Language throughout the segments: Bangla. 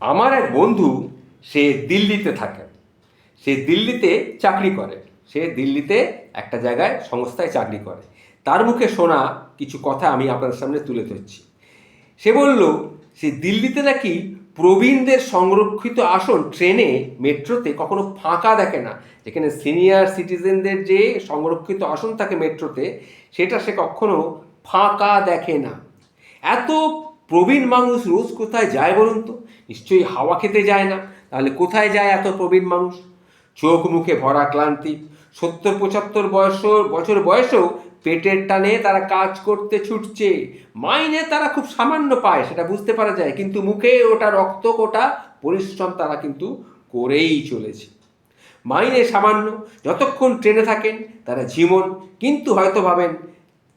আমার এক বন্ধু, সে দিল্লিতে থাকে। সে দিল্লিতে চাকরি করে। সে দিল্লিতে একটা জায়গায় সংস্থায় চাকরি করে। তার মুখে শোনা কিছু কথা আমি আপনাদের সামনে তুলে ধরছি। সে বলল, সে দিল্লিতে নাকি প্রবীণদের সংরক্ষিত আসন ট্রেনে, মেট্রোতে কখনো ফাঁকা দেখে না। যেখানে সিনিয়র সিটিজেনদের যে সংরক্ষিত আসন থাকে মেট্রোতে, সেটা সে কখনো ফাঁকা দেখে না। এত প্রবীণ মানুষ রোজ কোথায় যায় বলুন তো? নিশ্চয়ই হাওয়া খেতে যায় না। তাহলে কোথায় যায় এত প্রবীণ মানুষ? চোখ মুখে ভরা ক্লান্তি। সত্তর পঁচাত্তর বয়স, বছর বয়সেও পেটের টানে তারা কাজ করতে ছুটছে। মাইনে তারা খুব সামান্য পায়, সেটা বুঝতে পারা যায়। কিন্তু মুখে ওটা রক্ত কোটা পরিশ্রম তারা কিন্তু করেই চলেছে। মাইনে সামান্য। যতক্ষণ ট্রেনে থাকেন, তারা জীবন কিন্তু হয়তো ভাবেন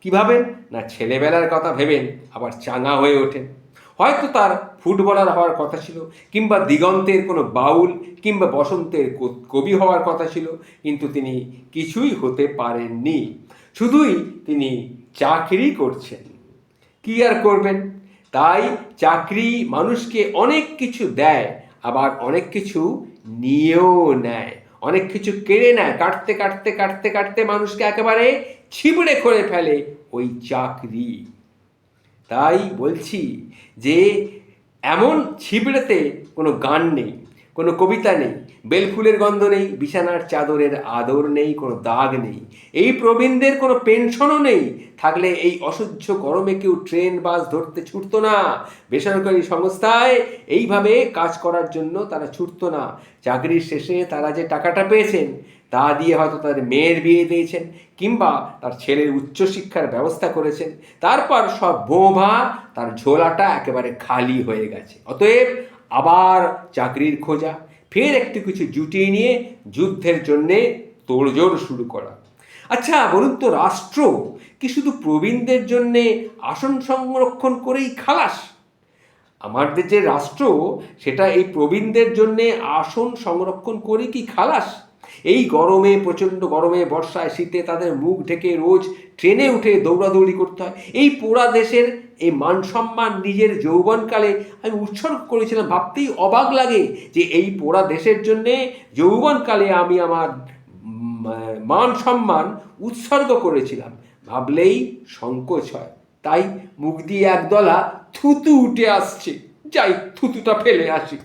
কি ভাবেন না, ছেলেবেলার কথা ভেবেন আবার চাঙা হয়ে ওঠেন হয়তো তার ফুটবলার হওয়ার কথা ছিল, কিংবা দিগন্তের কোনো বাউল, কিংবা বসন্তের কবি হওয়ার কথা ছিল, কিন্তু তিনি কিছুই হতে পারেননি। শুধুই তিনি চাকরি করছেন। কি আর করবেন? তাই চাকরি মানুষকে অনেক কিছু দেয়, আবার অনেক কিছু নিয়েও নেয়। অনেক কিছু কেড়ে নেয়। কাটতে কাটতে কাটতে কাটতে মানুষকে একেবারে ছিবড়ে করে ফেলে ওই চাকরি। তাই বলছি যে, এমন ছিবড়েতে কোনো গান নেই, কোনো কবিতা নেই, বেলফুলের গন্ধ নেই, বিছানার চাদরের আদর নেই, কোনো দাগ নেই। এই প্রবীণদের কোনো পেনশনও নেই, থাকলে এই অসহ্য গরমে কেউ ট্রেন, বাস ধরতে ছুটতো না। বেসরকারি সংস্থায় এইভাবে কাজ করার জন্য তারা ছুটতো না। চাকরির শেষে তারা যে টাকাটা পেয়েছেন তা দিয়ে হয়তো তাদের মেয়ের বিয়ে দিয়েছেন কিংবা তার ছেলের উচ্চশিক্ষার ব্যবস্থা করেছেন। তারপর সব বোমা, তার ঝোলাটা একেবারে খালি হয়ে গেছে। অতএব আবার চাকরির খোঁজা, ফের একটু কিছু জুটিয়ে নিয়ে যুদ্ধের জন্যে তোড়জোড় শুরু করা। আচ্ছা বলুন তো, রাষ্ট্র কি শুধু প্রবীণদের জন্যে আসন সংরক্ষণ করেই খালাস? আমাদের যে রাষ্ট্র, সেটা এই প্রবীণদের জন্যে আসন সংরক্ষণ করে কি খালাস? এই গরমে, প্রচণ্ড গরমে, বর্ষায়, শীতে তাদের মুখ ঢেকে রোজ ট্রেনে উঠে দৌড়াদৌড়ি করতে হয়। এই পোড়া দেশের এই মান সম্মান নিজের যৌবনকালে আমি উৎসর্গ করেছিলাম, ভাবতেই অবাক লাগে যে এই পোড়া দেশের জন্যে যৌবনকালে আমি আমার মান সম্মান উৎসর্গ করেছিলাম। ভাবলেই সংকোচ হয়। তাই মুখ দিয়ে একদলা থুতু উঠে আসছে। যাই থুতুটা ফেলে আসি।